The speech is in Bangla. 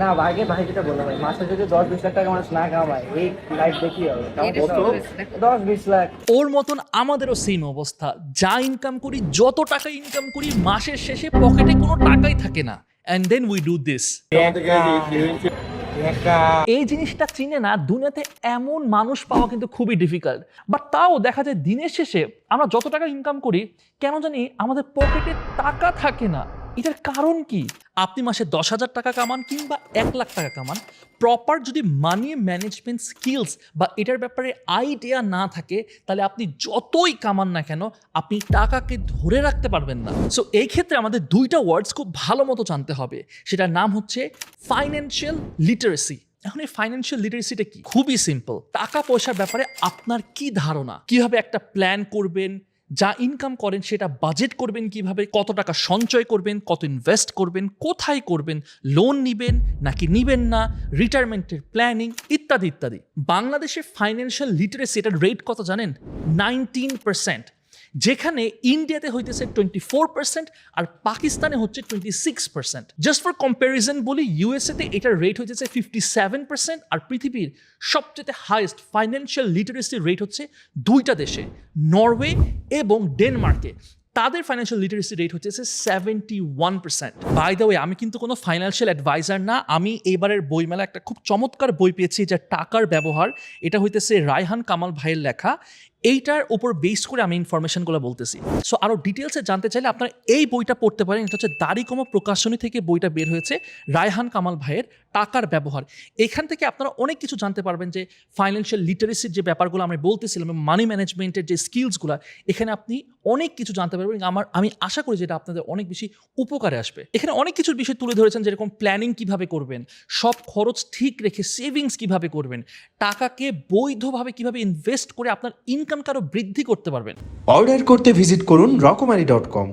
না আগে ভাই যেটা বললাম ভাই মাসে যদি দশ বিশ লাখ টাকা মানুষ না কামায় এই লাইফ দেখি হবে। দশ বিশ লাখ। ওর মতন আমাদেরও সেম অবস্থা। যা ইনকাম করি যত টাকা ইনকাম করি মাসের শেষে পকেটে কোনো টাকাই থাকে না। And then we do this এই জিনিসটা চিনে না দুনিয়াতে এমন মানুষ পাওয়া কিন্তু খুবই ডিফিকাল্ট বাট তাও দেখা যায় দিনের শেষে আমরা যত টাকা ইনকাম করি কেন জানি আমাদের পকেটে টাকা থাকে না। এটার কারণ কি? আপনি মাসে দশ হাজার টাকা কামান কিংবা এক লাখ টাকা কামান প্রপার যদি মানি ম্যানেজমেন্ট স্কিলস বা এটার ব্যাপারে আইডিয়া না থাকে, তাহলে আপনি যতই কামান না কেন, আপনি টাকাকে ধরে রাখতে পারবেন না। সো এই ক্ষেত্রে আমাদের দুইটা ওয়ার্ডস খুব ভালো মতো জানতে হবে। সেটার নাম হচ্ছে ফাইন্যান্সিয়াল লিটারেসি এখন এই ফাইন্যান্সিয়াল লিটারেসিটা কি? খুবই সিম্পল টাকা পয়সার ব্যাপারে আপনার কি ধারণা? কীভাবে একটা প্ল্যান করবেন? যা ইনকাম করেন সেটা বাজেট করবেন কীভাবে, কত টাকা সঞ্চয় করবেন, কত ইনভেস্ট করবেন, কোথায় করবেন লোন নিবেন নাকি নিবেন না রিটায়ারমেন্টের প্ল্যানিং ইত্যাদি ইত্যাদি। বাংলাদেশের ফাইন্যান্সিয়াল লিটারেসি এটার রেট কত জানেন? নাইনটিন পার্সেন্ট যেখানে ইন্ডিয়াতে হইতেছে টোয়েন্টি ফোর পার্সেন্ট আর পাকিস্তানে হচ্ছে twenty six percent just for comparison বলি ইউএসএতে এটার রেট হইতেছে ফিফটি সেভেন পার্সেন্ট আর পৃথিবীর সবচেয়ে হাইয়েস্ট ফাইন্যান্সিয়াল লিটারেসি রেট হচ্ছে দুইটা দেশে নরওয়ে এবং ডেনমার্কে তাদের ফাইন্যান্সিয়াল লিটারেসি রেট হচ্ছে seventy one percent by the way আমি কিন্তু কোনো ফাইন্যান্সিয়াল অ্যাডভাইজার না, আমি এবারের বইমেলা একটা খুব চমৎকার বই পেয়েছি যা টাকার ব্যবহার। এটা হইতেছে রায়হান কামাল ভাইয়ের লেখা। এইটার উপর বেস করে আমি ইনফরমেশনগুলো বলতেছি। সো আরও ডিটেলসে জানতে চাইলে আপনারা এই বইটা পড়তে পারেন। এটা হচ্ছে দাড়িকমা প্রকাশনী থেকে বইটা বের হয়েছে রায়হান কামাল ভাইয়ের টাকার ব্যবহার। এখান থেকে আপনারা অনেক কিছু জানতে পারবেন যে ফাইন্যান্সিয়াল লিটারেসির যে ব্যাপারগুলো আমরা বলতেছিলাম মানি ম্যানেজমেন্টের যে স্কিলসগুলো এখানে আপনি অনেক কিছু জানতে পারবেন আমার, আমি আশা করি যেটা আপনাদের অনেক বেশি উপকারে আসবে। এখানে অনেক কিছুর বিষয় তুলে ধরেছেন যেরকম প্ল্যানিং কীভাবে করবেন, সব খরচ ঠিক রেখে সেভিংস কীভাবে করবেন, টাকাকে বৈধভাবে কীভাবে ইনভেস্ট করে আপনার ইনকামকে আরও বৃদ্ধি করতে পারবেন। অর্ডার করতে ভিজিট করুন রকমারি ডট কম।